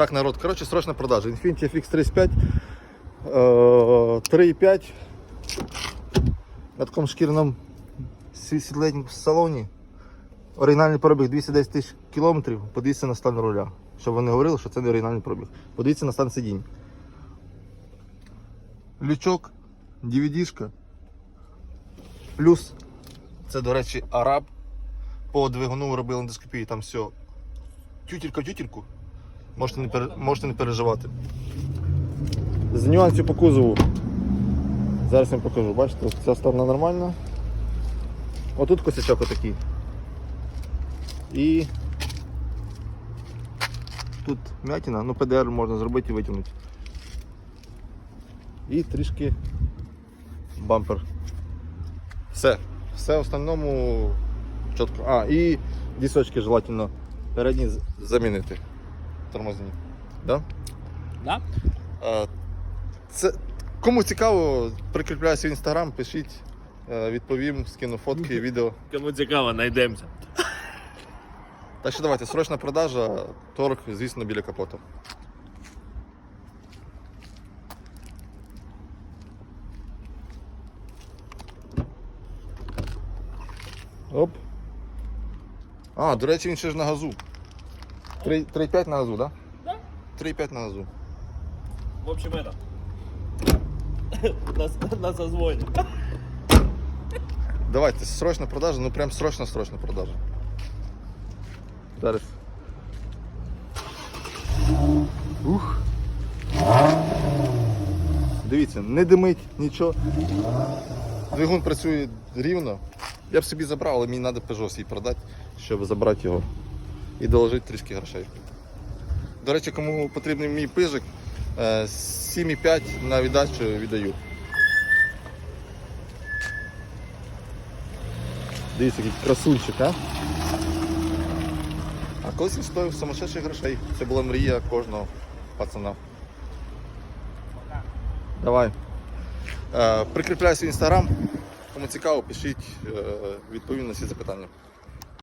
Так, народ, коротше, срочна продажа. Infiniti FX35 е, 3,5 на такому шкіряному сі- салоні. Оригінальний пробіг 210 тисяч кілометрів. Подивіться на стан руля. Щоб вони говорили, що це не оригінальний пробіг. Подивіться на стан сидінь. Лючок, DVD-шка. Плюс, це, до речі, араб. По двигуну робили ендоскопію, там все. Тютелька тютельку. Можете не, пере... Можете не переживати. З нюансів по кузову. Зараз я вам покажу. Бачите, ця сторона нормальна. Отут косячок отакий. І тут м'ятина, ну ПДР можна зробити і витягнути. І трішки бампер. Все. Все в основному чітко. А, і дісочки желательно передні замінити. Тормозні. Да? Да? Це, кому цікаво, прикріпляю свій інстаграм, пишіть, е, відповім, скину фотки, відео. Кому цікаво, знайдемося. Так що давайте, срочна продажа, торг, звісно, біля капоту. Оп. А, до речі, він ще ж на газу. 3 3,5 на газу, так? Да. 3,5 на газу. В общем, это. На, на созвоне. Давайте, срочна продажа, ну прям срочно-срочна продажа. Зараз. Ух. Дивіться, не димить нічого. Двигун працює рівно. Я б собі забрав, але мені треба Peugeot свій продати, щоб забрати його і доложити трішки грошей. До речі, кому потрібний мій пижик, е, 7,5 на віддачу віддаю. Дивіться, який красунчик, а? А колись він стоїв сумасшедших грошей. Це була мрія кожного пацана. Давай. Е, прикріпляю свій інстаграм. Кому цікаво, пишіть, е, відповім на всі запитання.